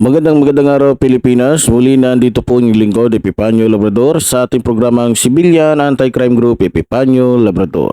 Magandang magandang araw Pilipinas. Muli na andito po yung lingkod Epipanyo Labrador sa ating programang Civilian Anti-Crime Group Epipanyo Labrador.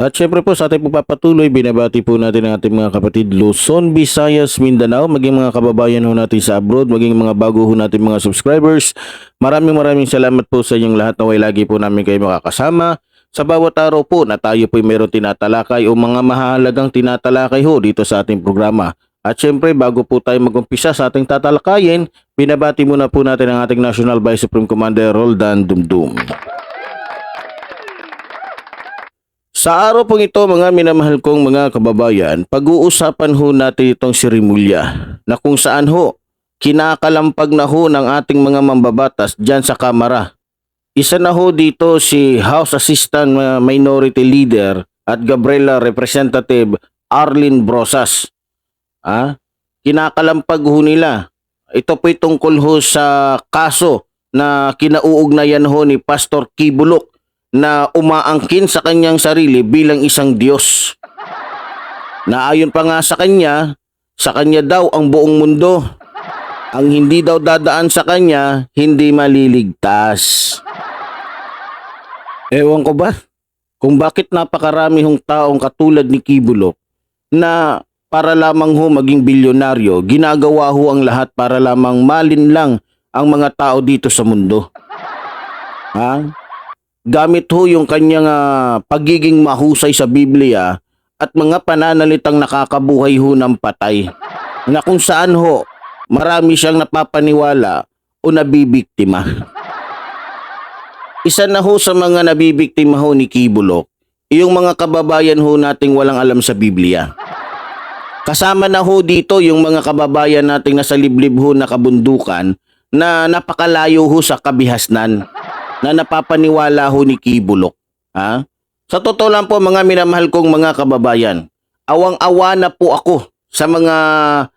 At syempre po sa ating pagpapatuloy, binabati po natin ang ating mga kapatid Luzon, Visayas, Mindanao, maging mga kababayan ho natin sa abroad, maging mga bago ho natin mga subscribers. Maraming maraming salamat po sa inyong lahat na way lagi po namin kayo makakasama. Sa bawat araw po na tayo po mayroon tinatalakay o mga mahalagang tinatalakay ho dito sa ating programa. At syempre bago po tayo magumpisa sa ating tatalakayin, binabati muna po natin ang ating National Vice Supreme Commander Roldan Dumdum. Sa araw pong ito mga minamahal kong mga kababayan, pag-uusapan ho natin itong sirimulya na kung saan ho kinakalampag na ho ng ating mga mambabatas dyan sa Kamara. Isa na ho dito si House Assistant uh, Minority Leader at Gabriela Representative Arlene Brosas. Ah, kinakalampag ho nila. Ito po'y tungkol ho sa kaso na kinauugnayan ho ni Pastor Kibulok na umaangkin sa kanyang sarili bilang isang Diyos. Na ayon pa nga sa kanya, sa kanya daw ang buong mundo. Ang hindi daw dadaan sa kanya, hindi maliligtas. Ewan ko ba kung bakit napakarami hong taong katulad ni Kibulok na para lamang ho maging bilyonaryo, ginagawa ho ang lahat para lamang malin lang ang mga tao dito sa mundo. Ha? Gamit ho yung kanyang ah, pagiging mahusay sa Biblia at mga pananalitang nakakabuhay ho ng patay na kung saan ho marami siyang napapaniwala o nabibiktima. Isa na ho sa mga nabibiktima ho ni Kibulok, yung mga kababayan ho nating walang alam sa Biblia. Kasama na ho dito yung mga kababayan nating nasa liblib ho na kabundukan na napakalayo ho sa kabihasnan na napapaniwala ho ni Kibulok. Ha? Sa totoo lang po mga minamahal kong mga kababayan, awang-awa na po ako sa mga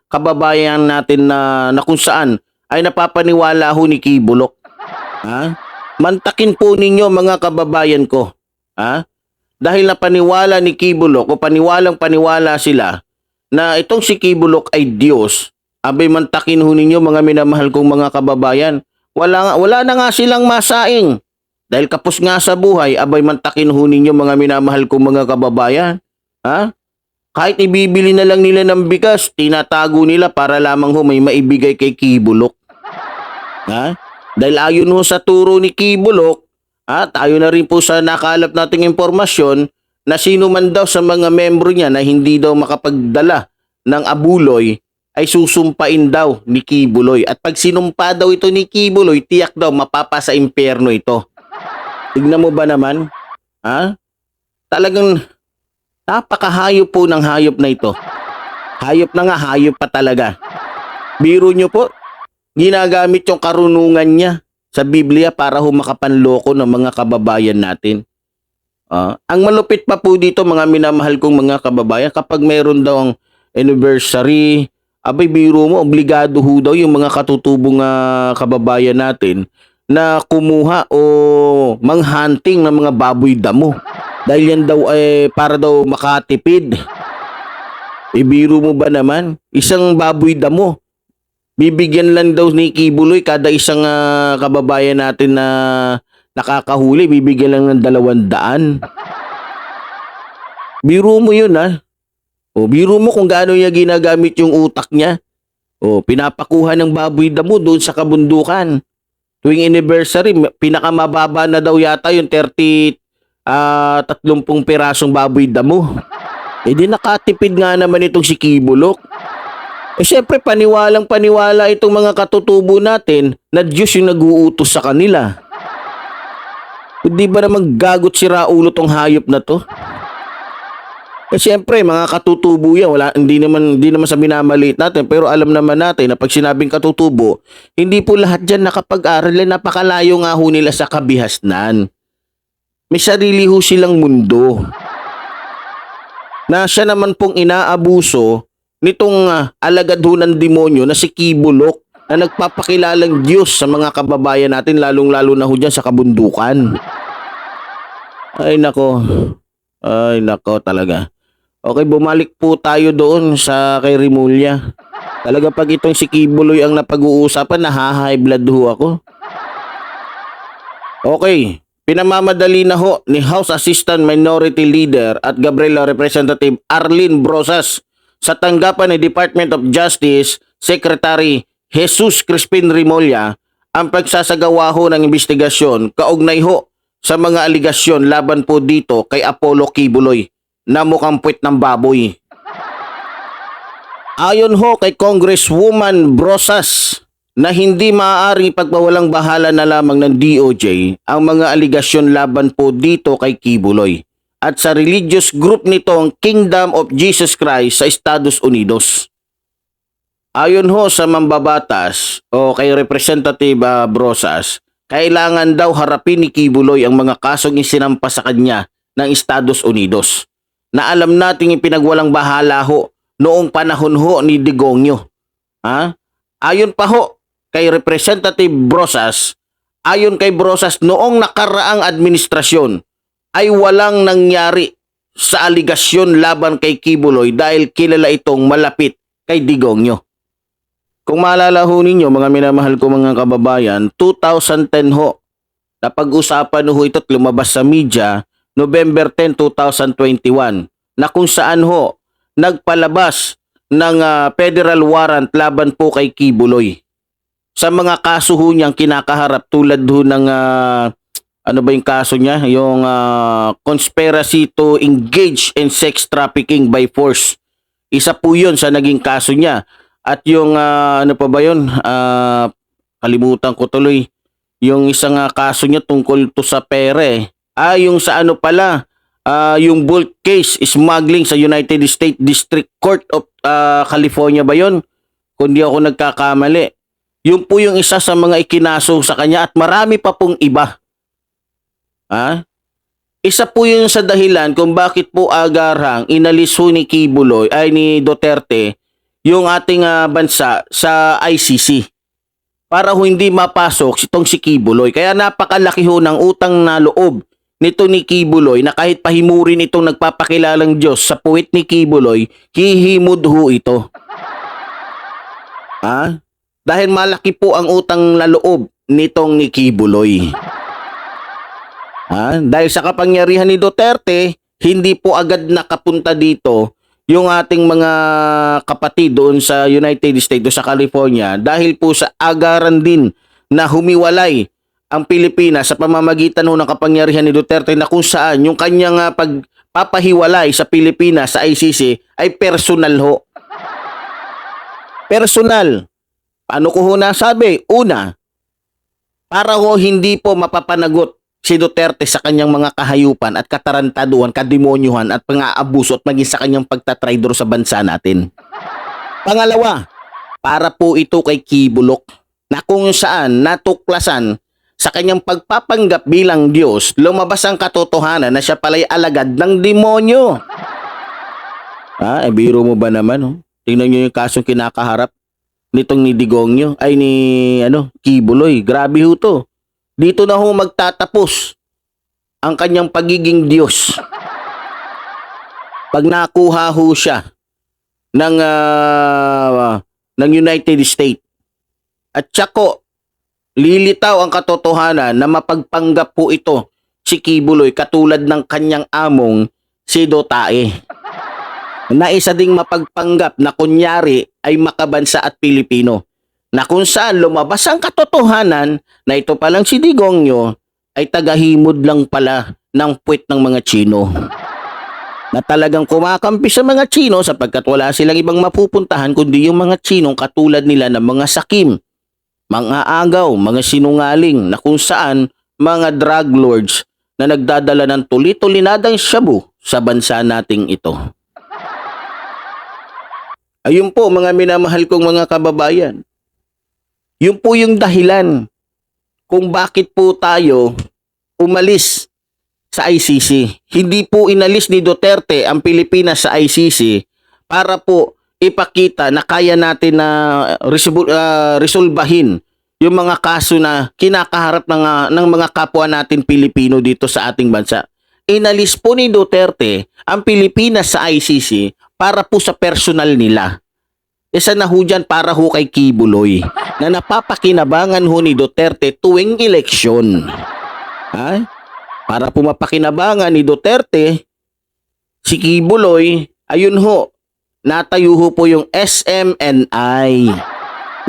kababayan natin na, na kung saan ay napapaniwala ho ni Kibulok. Ha? Mantakin po ninyo mga kababayan ko. Ha? Dahil napaniwala ni Kibulok o paniwalang paniwala sila na itong si Kibulok ay Diyos, abay mantakin ho ninyo mga minamahal kong mga kababayan. Wala, wala na nga silang masaing. Dahil kapos nga sa buhay, abay mantakin ho ninyo mga minamahal kong mga kababayan. Ha? Kahit ibibili na lang nila ng bigas, tinatago nila para lamang ho may maibigay kay Kibulok. Ha? Dahil ayon sa turo ni Kibulok, at ayon na rin po sa nakalap nating impormasyon, na sino man daw sa mga membro niya na hindi daw makapagdala ng abuloy, ay susumpain daw ni Kibuloy. At pag sinumpa daw ito ni Kibuloy, tiyak daw mapapa sa impyerno ito. Tignan mo ba naman? Ha? Talagang napakahayop po ng hayop na ito. Hayop na nga, hayop pa talaga. Biro nyo po, ginagamit yung karunungan niya sa Biblia para ho makapanloko ng mga kababayan natin. Ah, ang malupit pa po dito mga minamahal kong mga kababayan kapag mayroon daw ang anniversary, abay biro mo obligado ho daw yung mga katutubong ah, kababayan natin na kumuha o manghunting ng mga baboy damo. Dahil yan daw ay para daw makatipid. Ibiro mo ba naman? Isang baboy damo, bibigyan lang daw ni Kibuloy kada isang ah, kababayan natin na nakakahuli, bibigyan lang ng dalawang daan. Biro mo yun ha. O biro mo kung gaano niya ginagamit yung utak niya. O pinapakuha ng baboy damo doon sa kabundukan. Tuwing anniversary, ma- pinakamababa na daw yata yung 30 ah 30 pirasong baboy damo. Eh di nakatipid nga naman itong si Kibulok. Eh syempre paniwalang paniwala itong mga katutubo natin na Diyos yung nag-uutos sa kanila. Hindi ba naman gagot si Raulo tong hayop na to? Eh siyempre, mga katutubo yan, wala, hindi naman, hindi naman sa minamaliit natin, pero alam naman natin na pag sinabing katutubo, hindi po lahat dyan nakapag-aral, eh, napakalayo nga ho nila sa kabihasnan. May sarili ho silang mundo. Na siya naman pong inaabuso nitong ah, alagad ho ng demonyo na si Kibulok na nagpapakilalang Diyos sa mga kababayan natin, lalong-lalo na ho dyan sa kabundukan. Ay nako, ay nako talaga. Okay, bumalik po tayo doon sa kay Rimulya. Talaga pag itong si Kibuloy ang napag-uusapan, nahahay blood ho ako. Okay, pinamamadali na ho ni House Assistant Minority Leader at Gabriela Representative Arlene Brosas sa tanggapan ni Department of Justice Secretary Jesus Crispin Rimulya ang pagsasagawa ho ng investigasyon kaugnay ho sa mga aligasyon laban po dito kay Apollo Kibuloy na mukhang puwit ng baboy. Ayon ho kay Congresswoman Brosas na hindi maaaring pagpawalang bahala na lamang ng DOJ ang mga aligasyon laban po dito kay Kibuloy at sa religious group nitong Kingdom of Jesus Christ sa Estados Unidos. Ayon ho sa mambabatas o kay Representative ah, Brosas, kailangan daw harapin ni Kibuloy ang mga kasong isinampa sa kanya ng Estados Unidos na alam nating ipinagwalang bahala ho noong panahon ho ni Digongyo. Ha? Ayon pa ho kay Representative Brosas, ayon kay Brosas noong nakaraang administrasyon ay walang nangyari sa aligasyon laban kay Kibuloy dahil kilala itong malapit kay Digongyo. Kung maalala ho ninyo mga minamahal ko mga kababayan, 2010 ho, napag-usapan ho ito at lumabas sa media November 10, 2021 na kung saan ho nagpalabas ng ah, federal warrant laban po kay Kibuloy. Sa mga kaso ho niyang kinakaharap tulad ho ng ah, ano ba yung kaso niya? Yung ah, conspiracy to engage in sex trafficking by force. Isa po yun sa naging kaso niya. At yung ah, ano pa ba yun? Ah, kalimutan ko tuloy. Yung isang ah, kaso niya tungkol to sa pere. Ah, yung sa ano pala, ah, yung bulk case smuggling sa United States District Court of ah, California ba yon? Kung di ako nagkakamali. Yun po yung isa sa mga ikinaso sa kanya at marami pa pong iba. Ha? Isa po yun sa dahilan kung bakit po agarang inalis ho ni Kibuloy ay ni Duterte yung ating ah, bansa sa ICC para ho hindi mapasok itong si Kibuloy. Kaya napakalaki ho ng utang na loob nito ni Kibuloy na kahit pahimurin itong nagpapakilalang Diyos sa puwit ni Kibuloy, hihimod ho ito. Ha? Dahil malaki po ang utang na loob nitong ni Kibuloy. Ha? Dahil sa kapangyarihan ni Duterte, hindi po agad nakapunta dito yung ating mga kapatid doon sa United States o sa California dahil po sa agaran din na humiwalay ang Pilipinas sa pamamagitan ng kapangyarihan ni Duterte na kung saan yung kanyang ah, pagpapahiwalay sa Pilipinas sa ICC ay personal ho. Personal. Paano ko ho nasabi? Una, para ho hindi po mapapanagot si Duterte sa kanyang mga kahayupan at katarantaduhan, kademonyuhan at pang-aabuso at maging sa kanyang pagtatraidor sa bansa natin. Pangalawa, para po ito kay Kibulok na kung saan natuklasan sa kanyang pagpapanggap bilang Diyos, lumabas ang katotohanan na siya pala'y alagad ng demonyo. Ah, eh, biro mo ba naman, oh? Tingnan nyo yung kasong kinakaharap nitong ni Digongyo, ay ni, ano, Kibuloy. Grabe ho to. Dito na ho magtatapos ang kanyang pagiging Diyos. Pag nakuha ho siya ng, ah, ng United States. At tsako, lilitaw ang katotohanan na mapagpanggap po ito si Kibuloy katulad ng kanyang among si Dotae. Na isa ding mapagpanggap na kunyari ay makabansa at Pilipino na kung saan lumabas ang katotohanan na ito palang si Digongyo ay tagahimod lang pala ng puwit ng mga Chino. Na talagang kumakampi sa mga Chino sapagkat wala silang ibang mapupuntahan kundi yung mga Chinong katulad nila ng mga sakim, mga agaw, mga sinungaling na kung saan mga drug lords na nagdadala ng tuli-tulinadang shabu sa bansa nating ito. Ayun po mga minamahal kong mga kababayan. Yun po yung dahilan kung bakit po tayo umalis sa ICC. Hindi po inalis ni Duterte ang Pilipinas sa ICC para po ipakita na kaya natin na ah, resolbahin yung mga kaso na kinakaharap ng, ah, ng mga kapwa natin Pilipino dito sa ating bansa. Inalis po ni Duterte ang Pilipinas sa ICC para po sa personal nila. Isa na ho dyan para ho kay Kibuloy na napapakinabangan ho ni Duterte tuwing eleksyon. Ha? Para po mapakinabangan ni Duterte, si Kibuloy, ayun ho, natayo ho po yung SMNI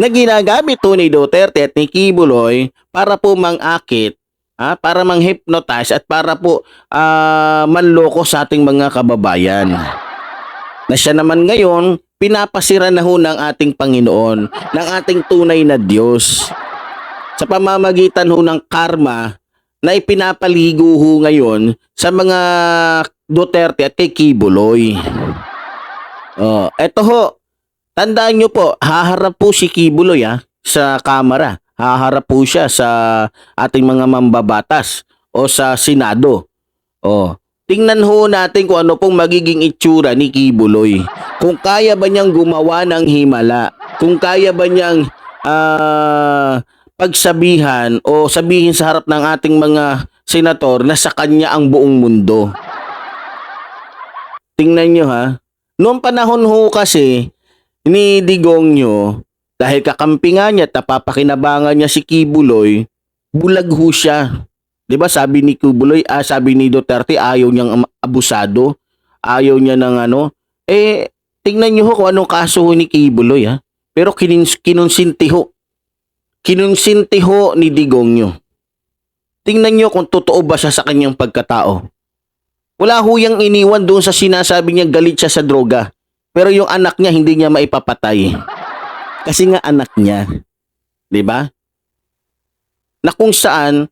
na ginagamit ho ni Duterte at ni Kibuloy para po mangakit, ha? para mang-hypnotize at para po ah, manloko sa ating mga kababayan. Na siya naman ngayon, pinapasira na ho ng ating Panginoon, ng ating tunay na Diyos. Sa pamamagitan ho ng karma na ipinapaligo ho ngayon sa mga Duterte at kay Kibuloy. Oh, eto ho. Tandaan nyo po, haharap po si Kibuloy ah, sa kamera. Haharap po siya sa ating mga mambabatas o sa Senado. Oh, tingnan ho natin kung ano pong magiging itsura ni Kibuloy. Kung kaya ba niyang gumawa ng himala, kung kaya ba niyang ah, pagsabihan o sabihin sa harap ng ating mga senator na sa kanya ang buong mundo. Tingnan nyo ha. Noong panahon ho kasi ni Digong nyo, dahil kakampi nga niya at napapakinabangan niya si Kibuloy, bulag ho siya. 'Di ba sabi ni Kibuloy, ah, sabi ni Duterte ayaw niyang abusado, ayaw niya ng ano. Eh tingnan niyo ho kung anong kaso ni Kibuloy ha. Pero kinins, kinonsinti ho. Ni Digong nyo. Tingnan niyo kung totoo ba siya sa kanyang pagkatao. Wala ho yang iniwan doon sa sinasabi niya galit siya sa droga. Pero yung anak niya hindi niya maipapatay. Kasi nga anak niya. 'Di ba? Na kung saan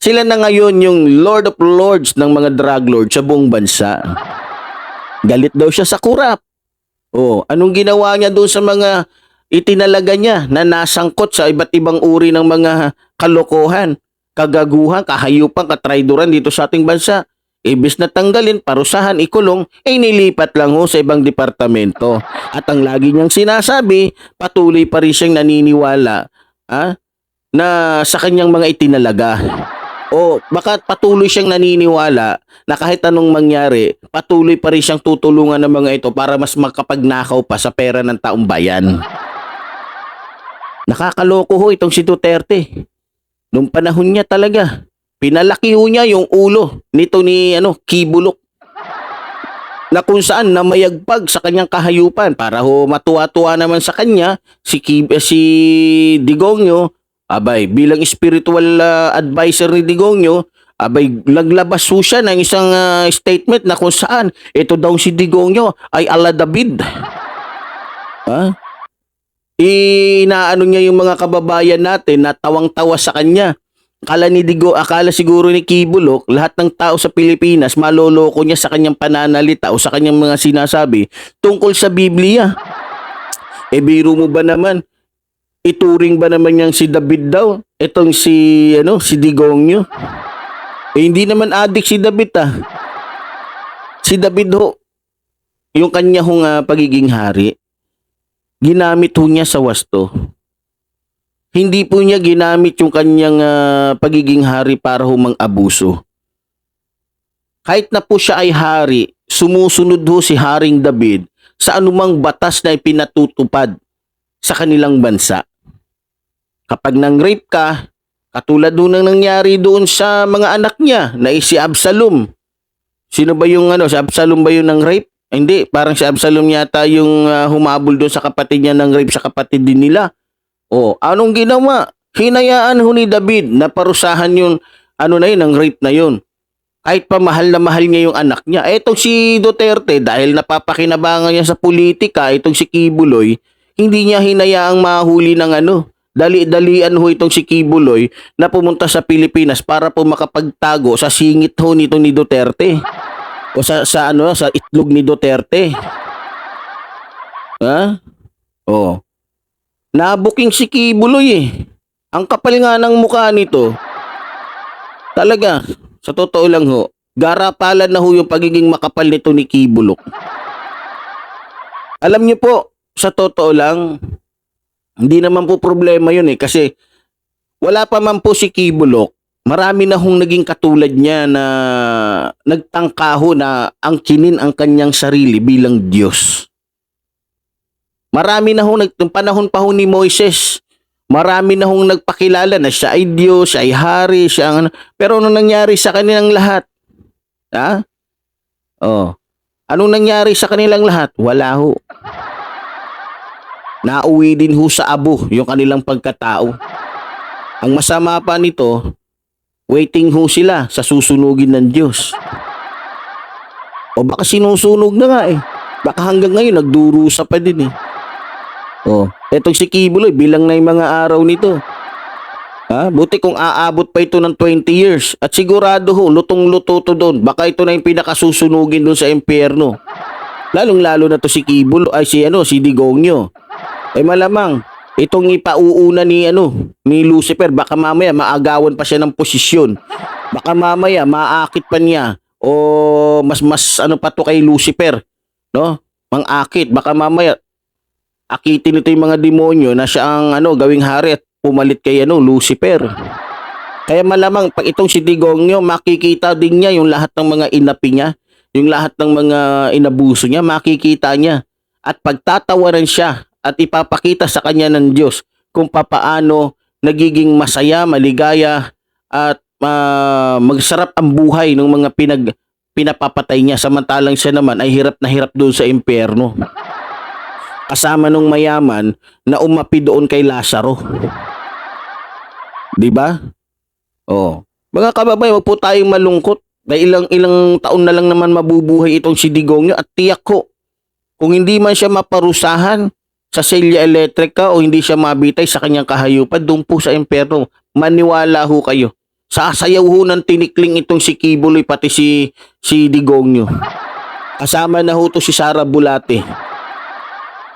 sila na ngayon yung Lord of Lords ng mga drug lords sa buong bansa. Galit daw siya sa kurap. Oh, anong ginawa niya doon sa mga itinalaga niya na nasangkot sa iba't ibang uri ng mga kalokohan, kagaguhan, kahayupan, katraidoran dito sa ating bansa. Ibis na tanggalin, parusahan, ikulong, ay nilipat lang ho sa ibang departamento. At ang lagi niyang sinasabi, patuloy pa rin siyang naniniwala ah, na sa kanyang mga itinalaga. O baka patuloy siyang naniniwala na kahit anong mangyari, patuloy pa rin siyang tutulungan ng mga ito para mas makapagnakaw pa sa pera ng taong bayan. Nakakaloko ho itong si Duterte. Nung panahon niya talaga, pinalaki ho niya yung ulo nito ni ano, Kibulok. Na kung saan na mayagpag sa kanyang kahayupan para ho matuwa-tuwa naman sa kanya si Kib, eh, si Digongyo abay bilang spiritual ah, advisor ni Digongyo abay naglabas ho siya ng isang ah, statement na kung saan ito daw si Digongyo ay ala David. Ha? inaano niya yung mga kababayan natin na tawang-tawa sa kanya. Akala ni Digo, akala siguro ni Kibulok, lahat ng tao sa Pilipinas maloloko niya sa kanyang pananalita o sa kanyang mga sinasabi tungkol sa Biblia. E biro mo ba naman? Ituring ba naman niyang si David daw? Itong si, ano, si Digong niyo? Eh, hindi naman adik si David ah. Si David ho, yung kanya hong ah, pagiging hari, ginamit ho niya sa wasto. Hindi po niya ginamit yung kanyang ah, pagiging hari para humang abuso. Kahit na po siya ay hari, sumusunod ho si Haring David sa anumang batas na ipinatutupad sa kanilang bansa. Kapag nang rape ka, katulad doon ang nangyari doon sa mga anak niya na si Absalom. Sino ba yung ano, si Absalom ba yung nang rape? Hindi, parang si Absalom yata yung ah, humabol doon sa kapatid niya ng rape sa kapatid din nila. Oh, anong ginawa? Hinayaan ho ni David na parusahan yung ano na yun, ang rape na yun. Kahit pa mahal na mahal niya yung anak niya. Etong si Duterte, dahil napapakinabangan niya sa politika, itong si Kibuloy, hindi niya hinayaang mahuli ng ano. Dali-dalian ho itong si Kibuloy na pumunta sa Pilipinas para po makapagtago sa singit ho nito ni Duterte. O sa, sa ano, sa itlog ni Duterte. Ha? Oh. Nabuking si Kibuloy eh. Ang kapal nga ng mukha nito. Talaga, sa totoo lang ho, garapalan na ho yung pagiging makapal nito ni Kibulok. Alam niyo po, sa totoo lang, hindi naman po problema yun eh kasi wala pa man po si Kibulok, marami na hong naging katulad niya na nagtangka ho na angkinin ang kanyang sarili bilang Diyos. Marami na hong nag, nung panahon pa ho ni Moises, marami na hong nagpakilala na siya ay Diyos, siya ay hari, siya ang ano. Pero ano nangyari sa kanilang lahat? Ha? Oh. Anong nangyari sa kanilang lahat? Wala ho. Nauwi din ho sa abo yung kanilang pagkatao. Ang masama pa nito, waiting ho sila sa susunugin ng Diyos. O baka sinusunog na nga eh. Baka hanggang ngayon nagdurusa pa din eh. Oh, etong si Kibuloy bilang na yung mga araw nito. Ha? Buti kung aabot pa ito ng 20 years. At sigurado ho, lutong-luto to doon. Baka ito na yung pinakasusunugin doon sa impyerno. Lalong-lalo na to si Kibulo, ay si ano, si Digongyo. Eh malamang, itong ipauuna ni ano, ni Lucifer, baka mamaya maagawan pa siya ng posisyon. Baka mamaya maakit pa niya o mas mas ano pa to kay Lucifer, no? Mang-akit, baka mamaya akitin nito yung mga demonyo na siya ang ano, gawing hari at pumalit kay ano, Lucifer. Kaya malamang pag itong si Digongyo, makikita din niya yung lahat ng mga inapi niya, yung lahat ng mga inabuso niya, makikita niya. At pagtatawaran siya at ipapakita sa kanya ng Diyos kung papaano nagiging masaya, maligaya at ah, magsarap ang buhay ng mga pinag pinapapatay niya samantalang siya naman ay hirap na hirap doon sa impyerno. Kasama nung mayaman na umapi doon kay Lazaro. 'Di ba? Oh. Mga kababayan, wag po tayong malungkot. Dahil ilang ilang taon na lang naman mabubuhay itong si Digongyo at tiyak ko kung hindi man siya maparusahan sa selya elektrika o hindi siya mabitay sa kanyang kahayupan doon po sa impyerno, maniwala ho kayo. Sasayaw ho ng tinikling itong si Kibuloy pati si si Digongyo. Kasama na ho to si Sara Bulate.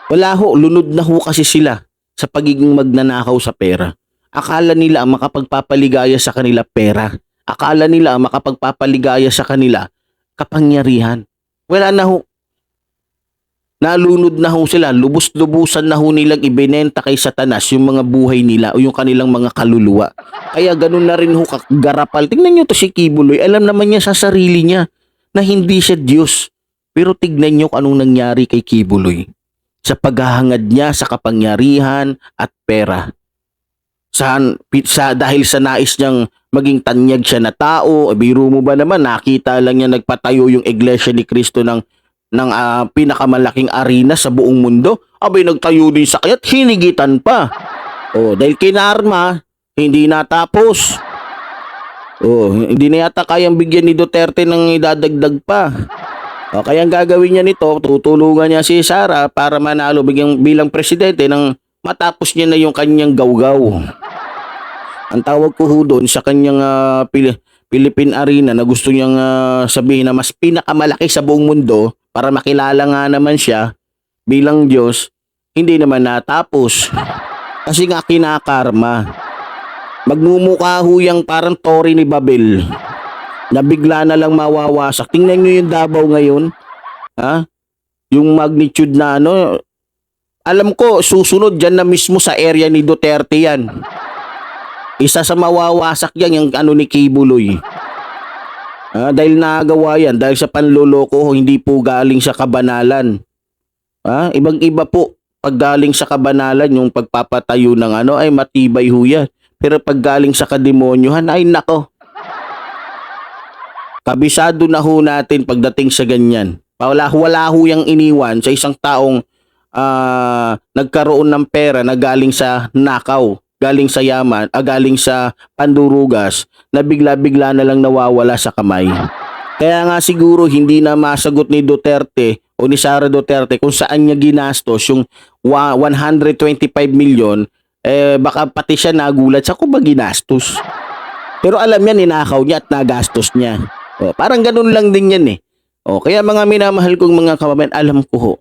Wala ho, lunod na ho kasi sila sa pagiging magnanakaw sa pera. Akala nila ang makapagpapaligaya sa kanila pera. Akala nila ang makapagpapaligaya sa kanila kapangyarihan. Wala na ho. Nalunod na ho sila, lubos-lubusan na ho nilang ibinenta kay Satanas yung mga buhay nila o yung kanilang mga kaluluwa. Kaya ganun na rin ho kagarapal. Tingnan nyo to si Kibuloy, alam naman niya sa sarili niya na hindi siya Diyos. Pero tignan nyo anong nangyari kay Kibuloy sa paghahangad niya sa kapangyarihan at pera. Sa, sa, dahil sa nais niyang maging tanyag siya na tao, eh, biro mo ba naman, nakita lang niya nagpatayo yung iglesia ni Kristo ng, ng ah, pinakamalaking arena sa buong mundo. Abay, nagtayo din sa kanya at hinigitan pa. Oh, dahil kinarma, hindi natapos. Oh, hindi na yata kayang bigyan ni Duterte ng idadagdag pa. O, kaya ang gagawin niya nito, tutulungan niya si Sara para manalo bigyang, bilang presidente ng matapos niya na yung kanyang gawgaw. Ang tawag ko doon sa kanyang ah, Pili- Philippine Arena na gusto niyang ah, sabihin na mas pinakamalaki sa buong mundo para makilala nga naman siya bilang Diyos, hindi naman natapos. Kasi nga kinakarma. Magmumukha ho yung parang tori ni Babel na bigla na lang mawawasak. Tingnan nyo yung Davao ngayon. Ha? Yung magnitude na ano, alam ko, susunod dyan na mismo sa area ni Duterte yan. Isa sa mawawasak yan, yung ano ni Kibuloy. Ah, dahil nagawa yan, dahil sa panloloko, hindi po galing sa kabanalan. Ah, ibang-iba po. Pag galing sa kabanalan, yung pagpapatayo ng ano, ay matibay ho yan. Pero pag galing sa kademonyohan, ay nako, kabisado na ho natin pagdating sa ganyan. Wala, wala ho yung iniwan sa isang taong ah, nagkaroon ng pera na galing sa nakaw, galing sa yaman, ah, galing sa pandurugas, na bigla-bigla na lang nawawala sa kamay. Kaya nga siguro hindi na masagot ni Duterte o ni Sara Duterte kung saan niya ginastos yung wa- 125 million, eh baka pati siya nagulat sa kung ba ginastos. Pero alam niya, ninakaw niya at nagastos niya. O, parang ganun lang din yan eh. O, kaya mga minamahal kong mga kababayan, alam ko ho,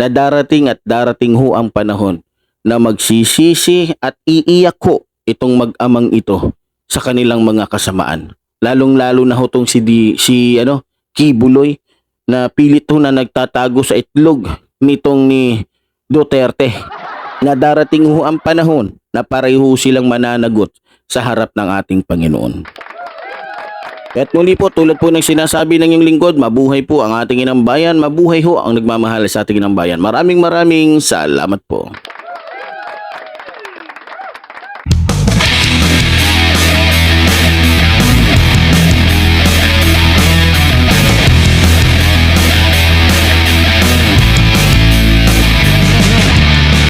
na darating at darating ho ang panahon na magsisisi at iiyak ko itong mag-amang ito sa kanilang mga kasamaan. Lalong-lalo na ho tong si, di, si ano, Kibuloy na pilit ho na nagtatago sa itlog nitong ni Duterte na darating ho ang panahon na pareho silang mananagot sa harap ng ating Panginoon. At muli po, tulad po ng sinasabi ng iyong lingkod, mabuhay po ang ating inang bayan, mabuhay ho ang nagmamahal sa ating inang bayan. Maraming maraming salamat po.